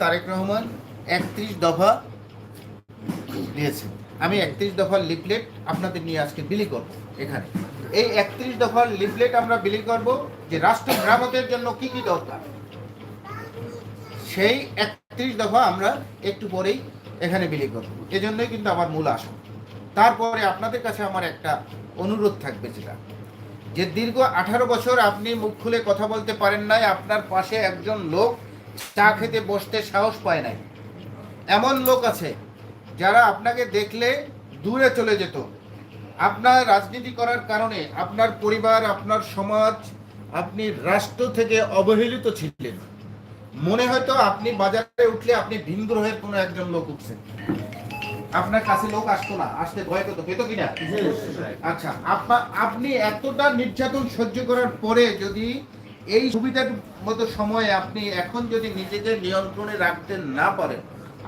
তারেক রহমান একত্রিশ দফা দিয়েছেন। আমি একত্রিশ দফার লিফলেট আপনাদের নিয়ে আজকে বিলি করব এখানে। এই একত্রিশ দফার লিফলেট আমরা বিলি করব যে রাষ্ট্র মেরামতের জন্য কি কি দরকার। সেই একত্রিশ দফা আমরা একটু পরেই এখানে বিলি করব। এজন্যই কিন্তু আমার মূল আসন। তারপরে আপনাদের কাছে আমার একটা অনুরোধ থাকবে যেটা। যে দীর্ঘ আঠারো বছর আপনি মুখ খুলে কথা বলতে পারেন নাই, আপনার পাশে একজন লোক চা খেতে বসতে সাহস পায় নাই। এমন লোক আছে যারা আপনাকে দেখলে দূরে চলে যেত। আপনার রাজনীতি করার কারণে আপনার পরিবার আপনার সমাজ আপনি রাষ্ট্র থেকে অবহেলিত ছিলেন। মনে হয়তো আপনি বাজারে উঠলে আপনি ভিন গ্রহের কোনো একজন লোক উঠছেন। আপনার কাছে লোক আসতো না আসতে ভয় করতো পেতো কিনা? আচ্ছা আপনা- আপনি এতটা নির্যাতন সহ্য করার পরে যদি এই সুবিধার মতো সময়ে আপনি এখন যদি নিজেকে নিয়ন্ত্রণে রাখতে না পারেন,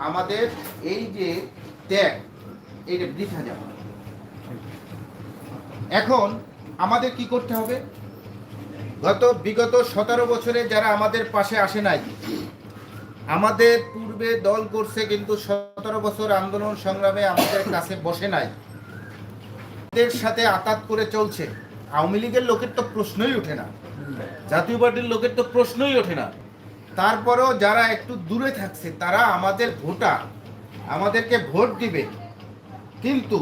আমাদের এই যে ত্যাগ এইটা বৃথা যাবে এখন আমাদের কি করতে হবে? গত বিগত সতেরো বছরে যারা আমাদের পাশে আসে নাই, আমাদের পূর্বে দল করছে কিন্তু সতেরো বছর আন্দোলন সংগ্রামে আমাদের কাছে বসে নাই। সাথে আতাত করে চলছে। আওয়ামী লীগের লোকের তো প্রশ্নই ওঠে না। জাতীয় পার্টির লোকের তো প্রশ্নই ওঠে না। তারপরেও যারা একটু দূরে থাকছে, তারা আমাদের ভোটার, আমাদেরকে ভোট দিবে। কিন্তু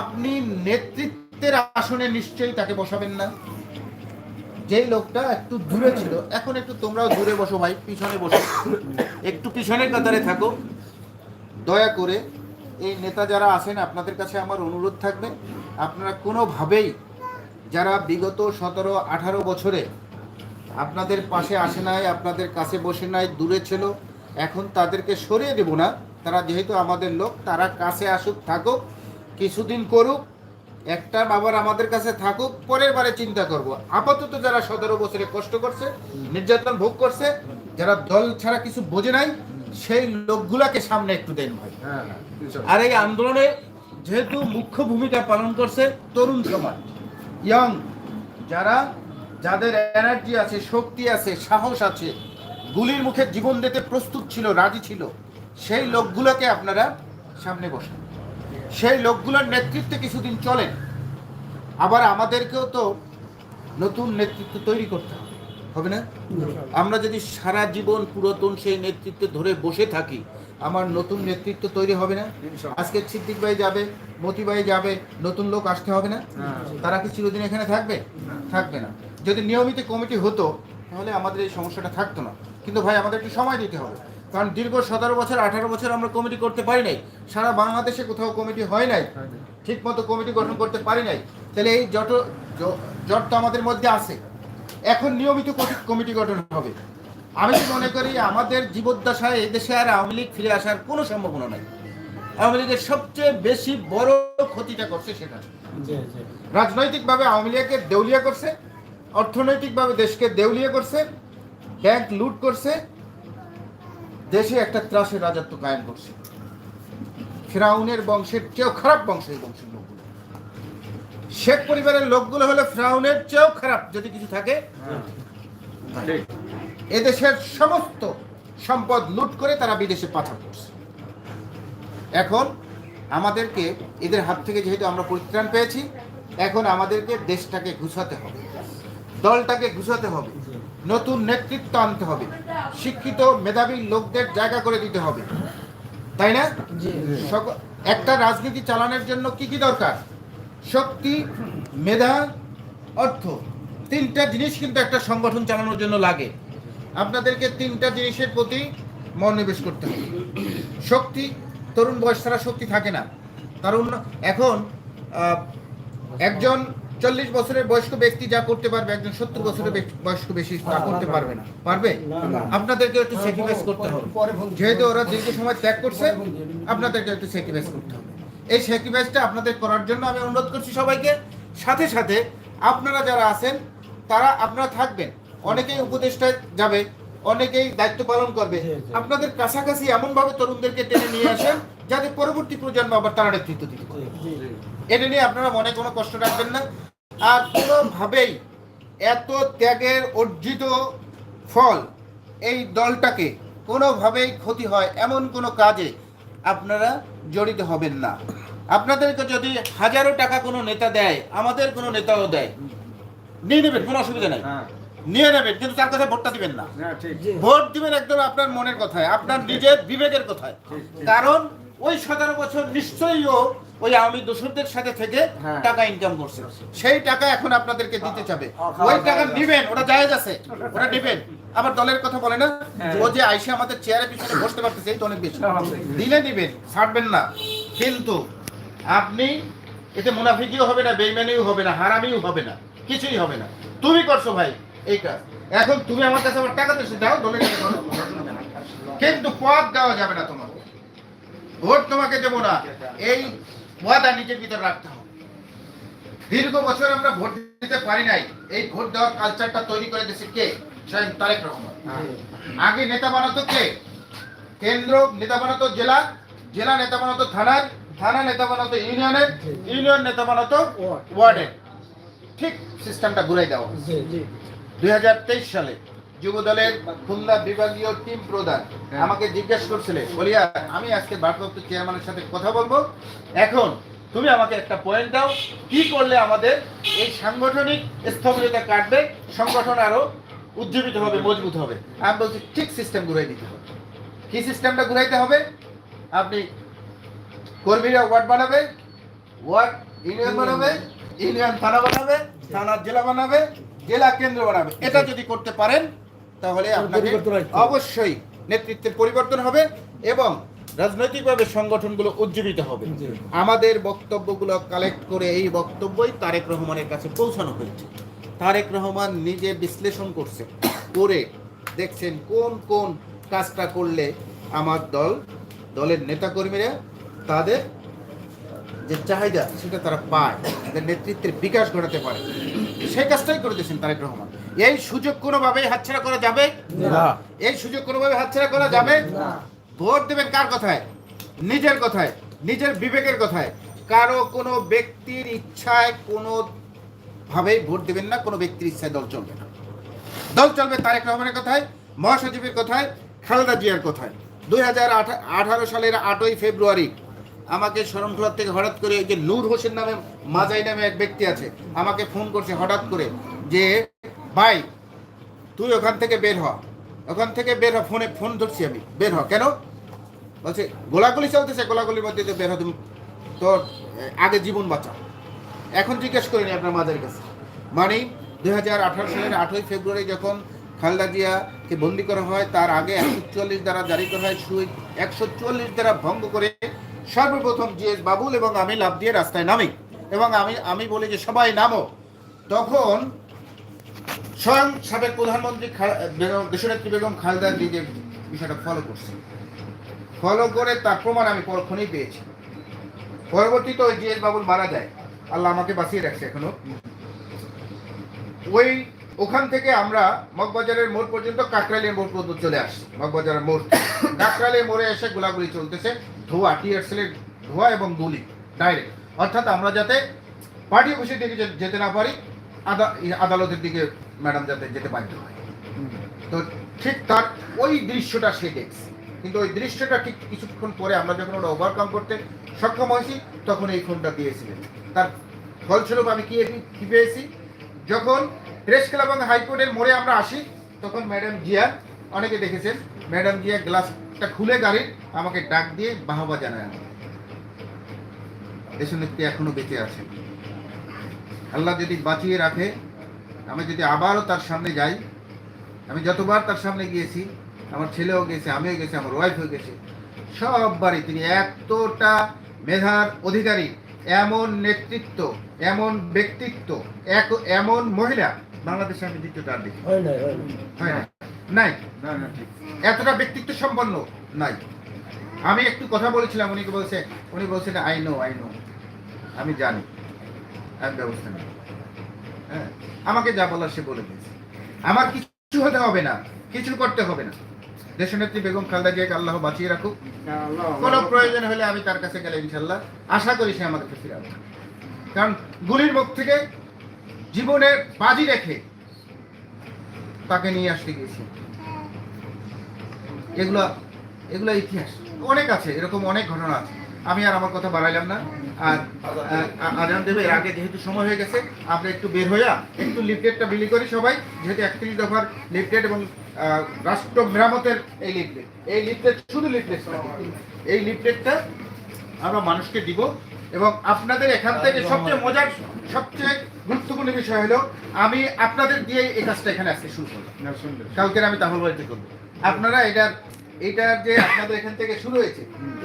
আপনি নেতৃত্বের আসনে নিশ্চয়ই তাকে বসাবেন না। যেই লোকটা একটু দূরে ছিল, এখন একটু তোমরাও দূরে বসো ভাই, পিছনে বসো। একটু পিছনের কাতারে থাকো। দয়া করে এই নেতা যারা আছেন, আপনাদের কাছে আমার অনুরোধ থাকবে, আপনারা কোনোভাবেই যারা বিগত সতেরো আঠারো বছরে আপনাদের পাশে আসে নাই আপনাদের কাছে বসে নাই দূরে ছিল এখন তাদেরকে সরিয়ে দেব না। তারা যেহেতু আমাদের লোক তারা কাছে আসুক থাকুক কিছুদিন করুক একটা বাবার আমাদের কাছে থাকুক পরের বারে চিন্তা করব। আপাতত যারা সতেরো বছরে কষ্ট করছে নির্যাতন ভোগ করছে যারা দল ছাড়া কিছু বোঝে নাই সেই লোকগুলাকে সামনে একটু দেন ভাই। আর এই আন্দোলনে যেহেতু মুখ্য ভূমিকা পালন করছে তরুণ সমাজ ইয়ং যারা যাদের এনার্জি আছে শক্তি আছে সাহস আছে গুলির মুখে জীবন দিতে প্রস্তুত ছিল রাজি ছিল সেই লোকগুলোকে আপনারা সামনে বসান। সেই লোকগুলোর নেতৃত্বে কিছুদিন চলেন। আবার আমাদেরকেও তো নতুন নেতৃত্ব তৈরি করতে হবে। হবে না? আমরা যদি সারা জীবন পুরাতন সেই নেতৃত্ব ধরে বসে থাকি আমার নতুন নেতৃত্ব তৈরি হবে না। আজকে সিদ্দিক ভাই যাবে মতি ভাই যাবে নতুন লোক আসতে হবে না। তারা কি চিরদিন এখানে থাকবে? থাকবে না। যদি নিয়মিত কমিটি হতো তাহলে আমাদের এই সমস্যাটা থাকতো না। কিন্তু ভাই আমাদের একটু সময় দিতে হবে। কারণ দীর্ঘ সতেরো বছর আঠারো বছর আমরা কমিটি করতে পারি নাই। সারা বাংলাদেশে কোথাও কমিটি হয় নাই। ঠিক মতো কমিটি গঠন করতে পারি নাই। তাহলে এই জট জট তো আমাদের মধ্যে আছে। এখন নিয়মিত কমিটি গঠন হবে? আমি তো মনে করি আমাদের জীবদ্দশায় এই দেশে আর আওয়ামী লীগ ফিরে আসার কোনো সম্ভাবনা নাই। আওয়ামী লীগের সবচেয়ে বেশি বড় ক্ষতিটা করছে সেটা। রাজনৈতিকভাবে আওয়ামী লীগকে দেউলিয়া করছে অর্থনৈতিকভাবে দেশকে দেউলিয়া করছে ব্যাংক লুট করছে দেশে একটা ত্রাসের রাজত্ব কায়েম করছে। ফ্রাউনের বংশের চেয়েও খারাপ বংশ এই বংশের লোকগুলো। শেখ পরিবারের লোকগুলো হলো ফ্রাউনের চেয়েও খারাপ যদি কিছু থাকে। এদেশের সমস্ত সম্পদ লুট করে তারা বিদেশে পাচার করছে। এখন আমাদেরকে এদের হাত থেকে যেহেতু আমরা পরিত্রাণ পেয়েছি এখন আমাদেরকে দেশটাকে গুছাতে হবে দলটাকে গুছাতে হবে নতুন নেতৃত্ব আনতে হবে শিক্ষিত মেধাবী লোকদের জায়গা করে দিতে হবে। তাই না? একটা রাজনীতি চালানোর জন্য কি কি দরকার? শক্তি মেধা অর্থ তিনটা জিনিস কিন্তু একটা সংগঠন চালানোর জন্য লাগে। আপনাদেরকে তিনটা জিনিসের প্রতি মনোনিবেশ করতে হবে। শক্তি, তরুণ বয়স ছাড়া শক্তি থাকে না। তরুণ এখন একজন চল্লিশ বছরের বয়স্ক ব্যক্তি যা করতে পারবে, একজন সত্তর বছরের বয়স্ক বেশি তা করতে পারবে না। পারবে? আপনাদেরকে একটু স্যাক্রিফাইস করতে হবে। যেহেতু ওরা দীর্ঘ সময় ত্যাগ করছে আপনাদেরকে একটু স্যাক্রিফাইস করতে হবে। এই স্যাক্রিফাইসটা আপনাদের করার জন্য আমি অনুরোধ করছি সবাইকে। সাথে সাথে আপনারা যারা আছেন, তারা আপনারা থাকবেন। অনেকেই উপদেষ্টায় যাবে অনেকেই দায়িত্ব পালন করবে। আপনাদের কাছাকাছি এমন ভাবে তরুণদেরকে টেনে নিয়ে আসেন যাতে পরবর্তী প্রজন্ম আবার তারা নেতৃত্ব দিতে এটা নিয়ে আপনারা মনে কোনো কষ্ট রাখবেন না। আর কোনোভাবেই এত ত্যাগের অর্জিত ফল এই দলটাকে কোনোভাবেই ক্ষতি হয় এমন কোনো কাজে আপনারা জড়িত হবেন না। আপনাদেরকে যদি হাজারো টাকা কোনো নেতা দেয় আমাদের কোনো নেতাও দেয় নিয়ে নেবেন কোনো অসুবিধা নেই। হ্যাঁ। নিয়ে নেবেন কিন্তু তার কথা ভোটটা দিবেন না। হ্যাঁ ভোট দিবেন একদম আপনার মনের কথায় আপনার নিজের বিবেকের কথায়। কারণ ওই সতেরো বছর নিশ্চয়ই ও ওই আওয়ামী দোষরদের সাথে থেকে হ্যাঁ। টাকা ইনকাম করছে। সেই টাকা এখন আপনাদেরকে দিতে চাবে। ওই টাকা নিবেন ওটা জায়েজ আছে ওটা নিবেন। আবার দলের কথা বলে না হ্যাঁ। ও যে আইসে আমাদের চেয়ারের পিছনে বসতে পারতেছে এই তো অনেক বেশি। দিলে নিবেন ছাড়বেন না। কিন্তু আপনি এতে মুনাফিকিও হবে না বেইমানিও হবে না হারামিও হবে না কিছুই হবে না। তুমি করছ ভাই এই এখন তুমি আমার কাছে আমার টাকা দিচ্ছ দাও দলের কাছে কিন্তু পদ দেওয়া যাবে না তোমাকে। ভোট তোমাকে দেবো না। এই ওয়াদা নিজের ভিতরে রাখতে হবে। দীর্ঘ বছর আমরা ভোট দিতে পারি নাই। এই ভোট দেওয়ার কালচারটা তৈরি করে দিয়েছে কে? শাহিন তারেক রহমান। আগে নেতা বানাতো কে? কেন্দ্র নেতা বানাতো জেলা জেলা নেতা বানাতো থানার, থানা নেতা বানাতো ইউনিয়নের, ইউনিয়ন নেতা বানাতো ওয়ার্ডের। ঠিক সিস্টেমটা ঘুরাই দেওয়া দুই হাজার তেইশ সালে যুব দলের খুলনা বিভাগীয় টিম প্রধান হ্যাঁ। আমাকে জিজ্ঞেস করছিলে বলিয়া আমি আজকে ভারপ্রাপ্ত চেয়ারম্যানের সাথে কথা বলব। এখন তুমি আমাকে একটা পয়েন্ট দাও কি করলে আমাদের এই সাংগঠনিক স্থবিরতা কাটবে সংগঠন আরও উজ্জীবিত হবে মজবুত হবে। আমি বলছি ঠিক সিস্টেম ঘুরাই দিতে হবে। কি সিস্টেমটা ঘুরাইতে হবে? আপনি কর্মীরা ওয়ার্ড বানাবে ওয়ার্ড ইউনিয়ন বানাবে ইউনিয়ন থানা বানাবে থানা জেলা বানাবে জেলা কেন্দ্র বানাবে। এটা যদি করতে পারেন তাহলে আপনাকে অবশ্যই নেতৃত্বের পরিবর্তন হবে এবং রাজনৈতিকভাবে সংগঠনগুলো উজ্জীবিত হবে। আমাদের বক্তব্যগুলো কালেক্ট করে এই বক্তব্যই তারেক রহমানের কাছে পৌঁছানো হয়েছে। তারেক রহমান নিজে বিশ্লেষণ করছে করে দেখছেন কোন কোন কাজটা করলে আমার দল দলের নেতাকর্মীরা তাদের যে চাহিদা সেটা তারা পায় তাদের নেতৃত্বের বিকাশ ঘটাতে পারে। সেই কাজটাই করে দিয়েছেন তারেক রহমান। এই সুযোগ কোনোভাবেই হাতছাড়া করা যাবে? না। এই সুযোগ কোনোভাবে হাতছাড়া করা যাবে? না। ভোট দেবেন কার কথায়? নিজের কথায় নিজের বিবেকের কথায়। কারও কোনো ব্যক্তির ইচ্ছায় কোনো ভাবেই ভোট দেবেন না কোনো ব্যক্তির ইচ্ছায় দল চলবে না। দল চলবে তারেক রহমানের কথায় মহাসচিবের কথায় খালেদা জিয়ার কথায়। দুই হাজার আঠারো সালের আটই ফেব্রুয়ারি আমাকে শরণখোলা থেকে হঠাৎ করে ওই যে নূর হোসেন নামে মাজাই নামে এক ব্যক্তি আছে, আমাকে ফোন করছে হঠাৎ করে যে, ভাই, তুই ওখান থেকে বের হ। ওখান থেকে বের হ, ফোনে ফোন ধরছি আমি, বের হ। কেন? বলছে, গোলাগুলি চলতেছে, গোলাগুলির মধ্যে দিয়ে বের হ, তুমি তোর আগে জীবন বাঁচাও। এখন জিজ্ঞেস করিনি আপনার মাদের কাছে। মানে দুই হাজার আঠারো সালের আটই ফেব্রুয়ারি যখন খালদা জিয়াকে বন্দি করা হয়, তার আগে একশো চুয়াল্লিশ দ্বারা জারি করা হয় একশো চুয়াল্লিশ দ্বারা ভঙ্গ করে সর্বপ্রথম জিএস বাবুল এবং আমি লাভ দিয়ে রাস্তায় নামি। এবং আমি আমি বলি যে সবাই নামো। তখন স্বয়ং সাবেক প্রধানমন্ত্রী বেগম, দেশনেত্রী বেগম খালেদা যে বিষয়টা ফলো করছে। ফলো করে তার প্রমাণ আমি পরক্ষণেই পেয়েছি। পরবর্তীতে ওই জিএস বাবুল মারা যায়। আল্লাহ আমাকে বাঁচিয়ে রাখছে এখনও। ওই ওখান থেকে আমরা মগবাজারের মোড় পর্যন্ত কাকরাইলের মোড় পর্যন্ত চলে আসি মগবাজারের মোড় কাকরাইলের মোড়ে এসে গোলাগুলি চলতেছে, ধোয়া টিয়ারসেলের ধোয়া এবং গুলি ডাইরেক্ট অর্থাৎ আমরা যাতে পার্টি অফিসের দিকে যেতে না পারি, আদা- আদালতের দিকে ম্যাডাম যাতে যেতে বাধ্য হয়। তো ঠিক তার ওই দৃশ্যটা সে দেখছে। কিন্তু ওই দৃশ্যটা ঠিক কিছুক্ষণ পরে আমরা যখন ওটা ওভারকাম করতে সক্ষম হয়েছি, তখন এই ফোনটা দিয়েছিলেন। তার ফলস্বরূপ আমি কি কি পেয়েছি? যখন প্রেস ক্লাব এবং হাইকোর্টের মোড়ে আমরা আসি। তখন ম্যাডাম জিয়া অনেকে দেখেছেন, ম্যাডাম জিয়া গ্লাসটা খুলে গাড়ির আমাকে ডাক দিয়ে বাহবা জানায় আমাকে। দেশনেত্রী এখনও বেঁচে আছে। আল্লাহ যদি বাঁচিয়ে রাখে, আমি যদি আবারও তার সামনে যাই, আমি যতবার তার সামনে গিয়েছি, আমার ছেলেও গেছে, আমিও গেছি, আমার ওয়াইফও গেছে সববারই তিনি এতটা মেধার অধিকারী, এমন নেতৃত্ব, এমন ব্যক্তিত্ব, এক এমন মহিলা বাংলাদেশে আমি দ্বিতীয়টা আর দেখি। হয় নাই না এতটা ব্যক্তিত্ব সম্পন্ন নাই। আমি একটু কথা বলেছিলাম উনি বলছে উনি বলছেন আই নো আই নো আমি জানি। আমি ব্যবস্থা নেই। হ্যাঁ? আমাকে যা বলার সে বলে দিয়েছে। আমার কিছু হতে হবে না কিছু করতে হবে না। দেশনেত্রী বেগম খালেদা জিয়াকে আল্লাহ বাঁচিয়ে রাখুক। কোনো প্রয়োজন হলে আমি তার কাছে গেলে ইনশাল্লাহ। আশা করি সে আমাদেরকে ফিরাবে কারণ গুলির মুখ থেকে জীবনের বাজি রেখে তাকে নিয়ে আসতে গিয়েছি। এগুলো এগুলো ইতিহাস। অনেক আছে, এরকম অনেক ঘটনা আছে। আমি আর আমার কথা বাড়াইলাম না। আর আজান দেবে, এর আগে যেহেতু সময় হয়ে গেছে, আমরা একটু বের হইয়া একটু লিফলেটটা বিলি করি সবাই। যেহেতু একত্রিশ দফার লিফলেট এবং রাষ্ট্র মেরামতের এই লিফলেট এই লিফলেট শুধু লিফলেট এই লিফলেটটা আমরা মানুষকে দিব এবং আপনাদের এখান থেকে সবচেয়ে মজার, সবচেয়ে গুরুত্বপূর্ণ বিষয় হলো আমি আপনাদের দিয়ে এই কাজটা এখানে আজকে শুরু করলাম কালকে আমি তাহলে বাড়িতে করব। আপনারা এটার এটার যে আপনাদের এখান থেকে শুরু হয়েছে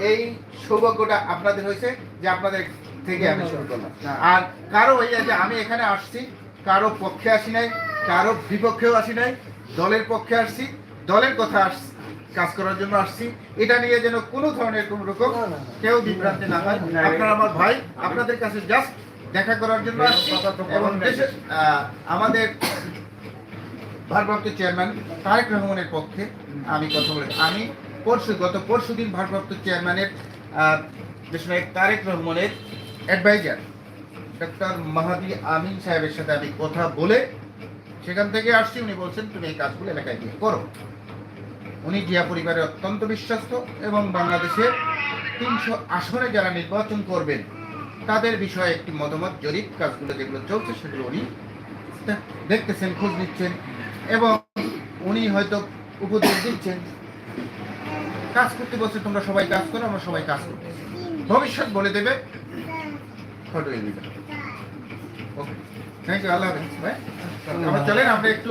এই সৌভাগ্যটা আপনাদের হয়েছে যে আপনাদের থেকে আমি শুরু করলাম। আর কারও এই যে আমি এখানে আসছি কারও পক্ষে আসি নাই কারও বিপক্ষেও আসি নাই দলের পক্ষে আসছি দলের কথা আসছি কাজ করার জন্য আসছি। এটা নিয়ে যেন কোনো ধরনের কোনো রকম কেউ বিভ্রান্তি না হয়। আপনারা আমার ভাই আপনাদের কাছে জাস্ট দেখা করার জন্য আসছি এবং আমাদের ভারপ্রাপ্ত চেয়ারম্যান তারেক রহমানের পক্ষে আমি কথা বলে আমি পরশু গত পরশু দিন ভারপ্রাপ্ত চেয়ারম্যানের দেশনায়ক তারেক রহমানের অ্যাডভাইজার ডক্টর মাহাদি আমিন সাহেবের সাথে আমি কথা বলে সেখান থেকে আসছি। উনি বলছেন তুমি এই কাজগুলো এলাকায় গিয়ে করো। উনি জিয়া পরিবারের অত্যন্ত বিশ্বস্ত এবং বাংলাদেশে তিনশো আসনে যারা নির্বাচন করবেন তাদের বিষয়ে একটি মতামত, জরিপ কাজগুলো যেগুলো চলছে সেগুলো উনি দেখতেছেন, খোঁজ নিচ্ছেন এবং উনি হয়তো উপদেশ দিচ্ছেন। কাজ করতে বলছে তোমরা সবাই কাজ করো, আমরা সবাই কাজ করব ভবিষ্যৎ বলে দেবে। ফটো ওকে থ্যাংক ইউ আল্লাহ হাফেজ। ভাই, আমরা চলেন, আমরা একটু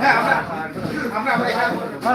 হ্যাঁ আমরা আমরা আমরা এখানে এই, ওখানে ওখানে দাঁড়াই দিয়েছি এই ওই যে এটা,